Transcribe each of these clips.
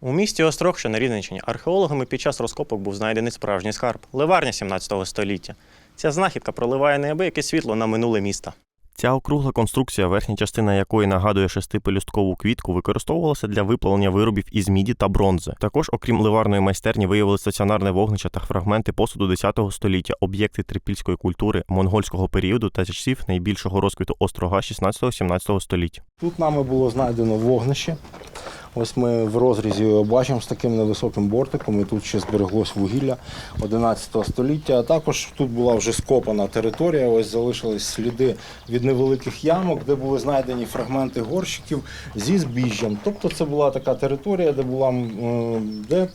У місті Острог, що на Рівненщині, археологами під час розкопок був знайдений справжній скарб ливарня 17 століття. Ця знахідка проливає неабияке світло на минуле міста. Ця округла конструкція, верхня частина якої нагадує шестипелюсткову квітку, використовувалася для виплавлення виробів із міді та бронзи. Також, окрім ливарної майстерні, виявили стаціонарне вогнище та фрагменти посуду 10 століття, об'єкти трипільської культури, монгольського періоду та часів найбільшого розквіту острога 16-17 століть. Тут нами було знайдено вогнище. Ось ми в розрізі бачимо з таким невисоким бортиком, і тут ще збереглось вугілля 11 століття. А також тут була вже скопана територія, ось залишились сліди від невеликих ямок, де були знайдені фрагменти горщиків зі збіжжям. Тобто це була така територія, де була м, де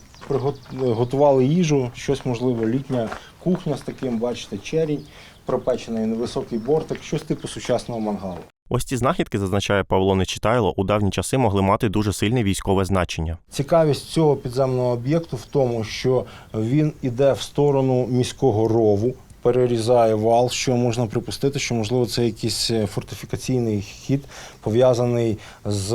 готували їжу, щось можливо літня кухня з таким, бачите, черінь пропечений, невисокий бортик, щось типу сучасного мангалу. Ось ці знахідки, зазначає Павло Нечитайло, у давні часи могли мати дуже сильне військове значення. Цікавість цього підземного об'єкту в тому, що він іде в сторону міського рову, перерізає вал, що можна припустити, що можливо це якийсь е, фортифікаційний хід, пов'язаний з,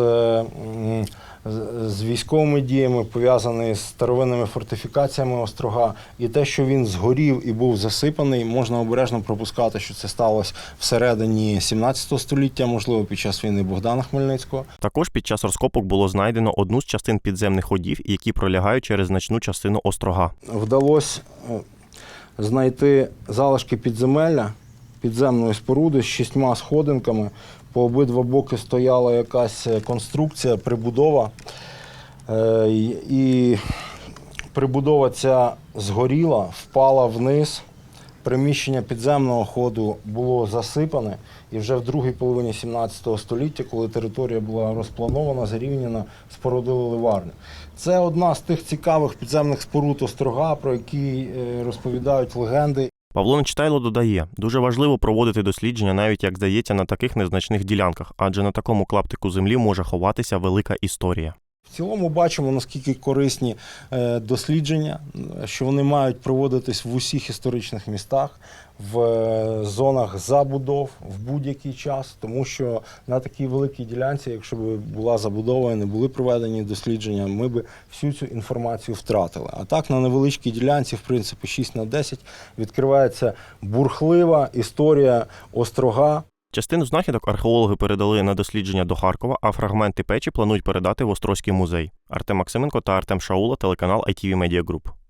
з- військовими діями, пов'язаний з старовинними фортифікаціями острога. І те, що він згорів і був засипаний, можна обережно пропускати, що це сталося всередині 17 століття, можливо, під час війни Богдана Хмельницького. Також під час розкопок було знайдено одну з частин підземних ходів, які пролягають через значну частину острога. вдалося е, знайти залишки підземелля, підземної споруди з шістьма сходинками. По обидва боки стояла якась е, конструкція, прибудова. Е, і- прибудова ця згоріла, впала вниз. Приміщення підземного ходу було засипане, і вже в другій половині 17 століття, коли територія була розпланована, зарівняна, спорудили ливарню. Це одна з тих цікавих підземних споруд острога, про які е, розповідають легенди. Павло Нечитайло додає, дуже важливо проводити дослідження, навіть як здається, на таких незначних ділянках, адже на такому клаптику землі може ховатися велика історія. В цілому бачимо, наскільки корисні е, дослідження, що вони мають проводитись в усіх історичних містах, в е, зонах забудов в будь-який час, тому що на такій великій ділянці, якщо б була забудова і не були проведені дослідження, ми б всю цю інформацію втратили. А так на невеличкій ділянці, в принципі, 6 на 10, відкривається бурхлива історія острога. Частину знахідок археологи передали на дослідження до Харкова, а фрагменти печі планують передати в Острозький музей. Артем Максименко та Артем Шаула, телеканал ITV Media Group.